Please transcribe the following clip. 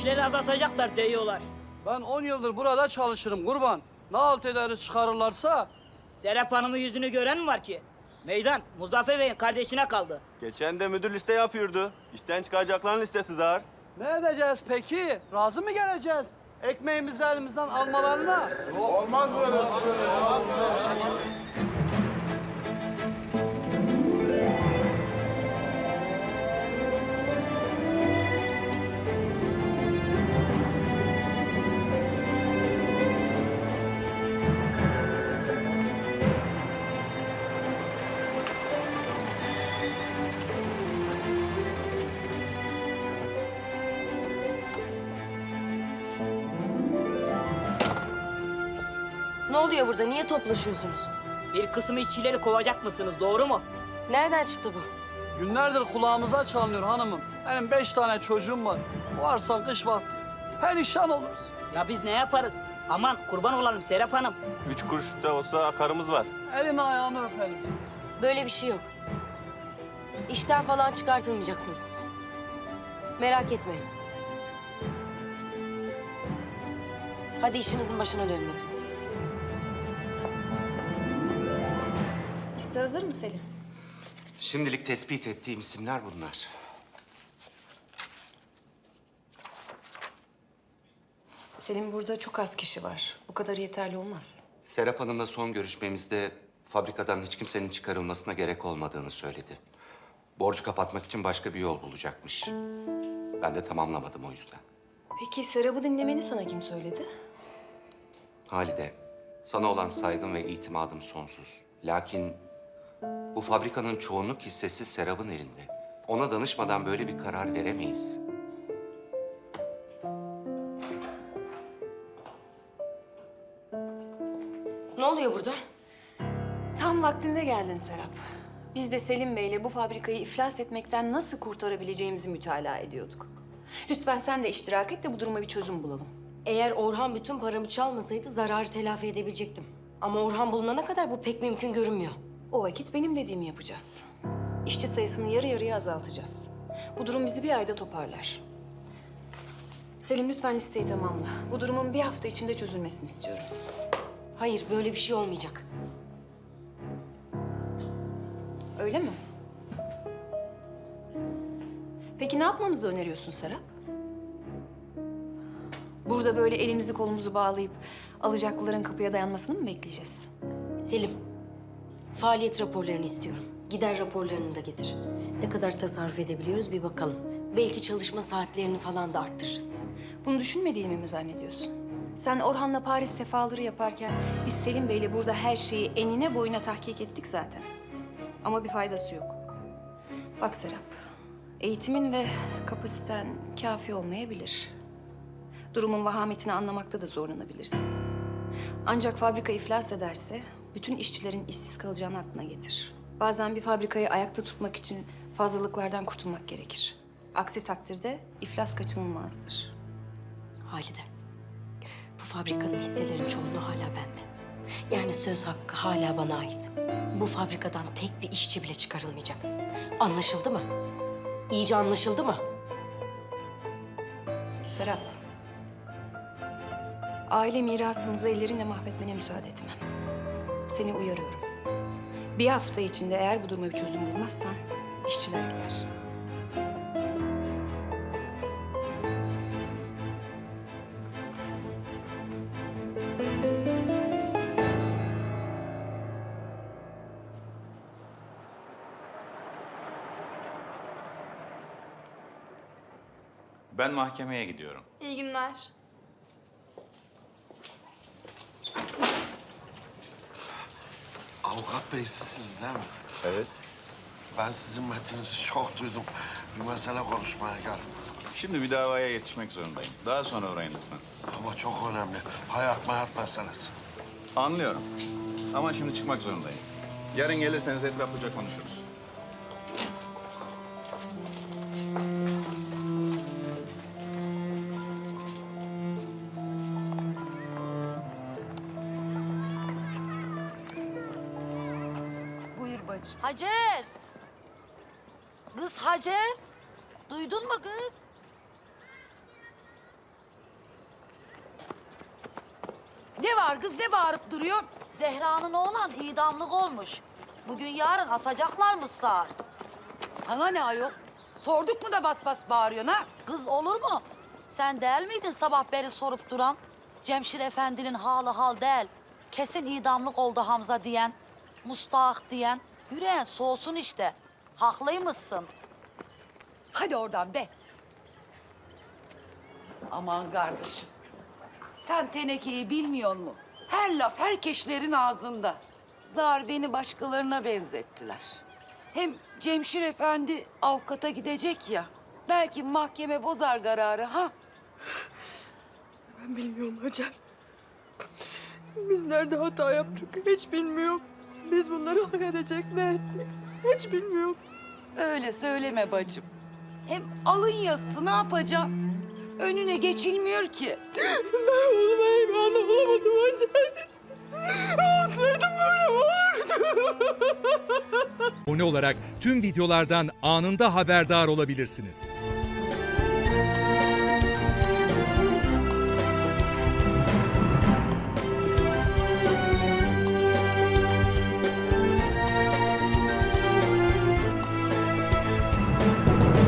İşçileri azaltacaklar diyorlar. Ben 10 yıldır burada çalışırım kurban. Ne halt ederiz çıkarırlarsa Serap Hanım'ın yüzünü gören mi var ki? Meydan, Muzaffer Bey'in kardeşine kaldı. Geçen de müdür liste yapıyordu. İşten çıkacakların listesi zar. ne edeceğiz peki? Razı mı geleceğiz? Ekmeğimizi elimizden almalarına. Ne oluyor burada? Niye toplaşıyorsunuz? Bir kısmı işçileri kovacak mısınız, doğru mu? Nereden çıktı bu? Günlerdir kulağımıza çalınıyor hanımım. Benim beş tane çocuğum var. Varsa kış vakti. Perişan oluruz. Ya biz ne yaparız? Aman kurban olalım Serap Hanım. Üç kuruş da olsa akarımız var. Elini ayağını öpelim. Böyle bir şey yok. İşten falan çıkartılmayacaksınız. Merak etmeyin. Hadi işinizin başına dönün hepiniz. Liste hazır mı Selim? Şimdilik tespit ettiğim isimler bunlar. Selim burada çok az kişi var. Bu kadar yeterli olmaz. Serap Hanım'la son görüşmemizde fabrikadan hiç kimsenin çıkarılmasına gerek olmadığını söyledi. Borcu kapatmak için başka bir yol bulacakmış. Ben de tamamlamadım o yüzden. Peki Serap'ı dinlemeni sana kim söyledi? Halide, sana olan saygım ve itimadım sonsuz. Lakin bu fabrikanın çoğunluk hissesi Serap'ın elinde. Ona danışmadan böyle bir karar veremeyiz. Ne oluyor burada? Tam vaktinde geldin Serap. Biz de Selim Bey'le bu fabrikayı iflas etmekten nasıl kurtarabileceğimizi mütalaa ediyorduk. Lütfen sen de iştirak et de bu duruma bir çözüm bulalım. Eğer Orhan bütün paramı çalmasaydı zararı telafi edebilecektim. Ama Orhan bulunana kadar bu pek mümkün görünmüyor. O vakit benim dediğimi yapacağız. İşçi sayısını yarı yarıya azaltacağız. Bu durum bizi bir ayda toparlar. Selim lütfen listeyi tamamla. Bu durumun bir hafta içinde çözülmesini istiyorum. Hayır, böyle bir şey olmayacak. Öyle mi? Peki ne yapmamızı öneriyorsun Serap? Burada böyle elimizi kolumuzu bağlayıp alacaklıların kapıya dayanmasını mı bekleyeceğiz? Selim, faaliyet raporlarını istiyorum. Gider raporlarını da getir. Ne kadar tasarruf edebiliyoruz bir bakalım. Belki çalışma saatlerini falan da arttırırız. Bunu düşünmediğimi mi zannediyorsun? Sen Orhan'la Paris sefaları yaparken biz Selim Bey'le burada her şeyi enine boyuna tahkik ettik zaten. Ama bir faydası yok. Bak Serap, eğitimin ve kapasiten kafi olmayabilir. Durumun vahametini anlamakta da zorlanabilirsin. Ancak fabrika iflas ederse bütün işçilerin işsiz kalacağını aklına getir. Bazen bir fabrikayı ayakta tutmak için fazlalıklardan kurtulmak gerekir. Aksi takdirde iflas kaçınılmazdır. Halide, bu fabrikanın hisselerinin çoğunluğu hala bende. Yani söz hakkı hala bana ait. Bu fabrikadan tek bir işçi bile çıkarılmayacak. Anlaşıldı mı? İyice anlaşıldı mı? Serap. Aile mirasımızı ellerinle mahvetmene müsaade etmem. Seni uyarıyorum. Bir hafta içinde eğer bu duruma bir çözüm bulmazsan işçiler gider. Ben mahkemeye gidiyorum. İyi günler. Avukat bey sizsiniz değil mi? Evet. Ben sizin metninizi çok duydum. Bir mesele konuşmaya geldim. Şimdi bir davaya yetişmek zorundayım. Daha sonra uğrayın lütfen. Ama çok önemli. Hayat mayat meselesi. Anlıyorum. Ama şimdi çıkmak zorundayım. Yarın gelirseniz etraflıca konuşuruz. babacığım. Hacer! Kız Hacer! Duydun mu kız? Ne var kız ne bağırıp duruyor? Zehra'nın oğlan idamlık olmuş. Bugün yarın asacaklarmış sağ. Sana ne ayol? Sorduk mu da bas bas bağırıyorsun ha? Kız olur mu? Sen değil miydin sabah beri sorup duran? Cemşir Efendi'nin halı hal değil. Kesin idamlık oldu Hamza diyen, Mustahak diyen. Yüreğin soğusun işte. Haklıymışsın. Hadi oradan be. Aman kardeşim. Sen tenekeyi bilmiyor mu? Her laf herkeşlerin ağzında. Zar beni başkalarına benzettiler. Hem Cemşir Efendi avukata gidecek ya. Belki mahkeme bozar kararı ha? Ben bilmiyorum Hacer. Biz nerede hata yaptık hiç bilmiyorum. Biz bunları hak edecek ne ettik hiç bilmiyorum. Öyle söyleme bacım. Hem alın yazısı ne yapacağım? Önüne geçilmiyor ki. Ben oğluma eyvanı olamadım Hacer. Olsaydım böyle olurdu. Abone olarak tüm videolardan anında haberdar olabilirsiniz.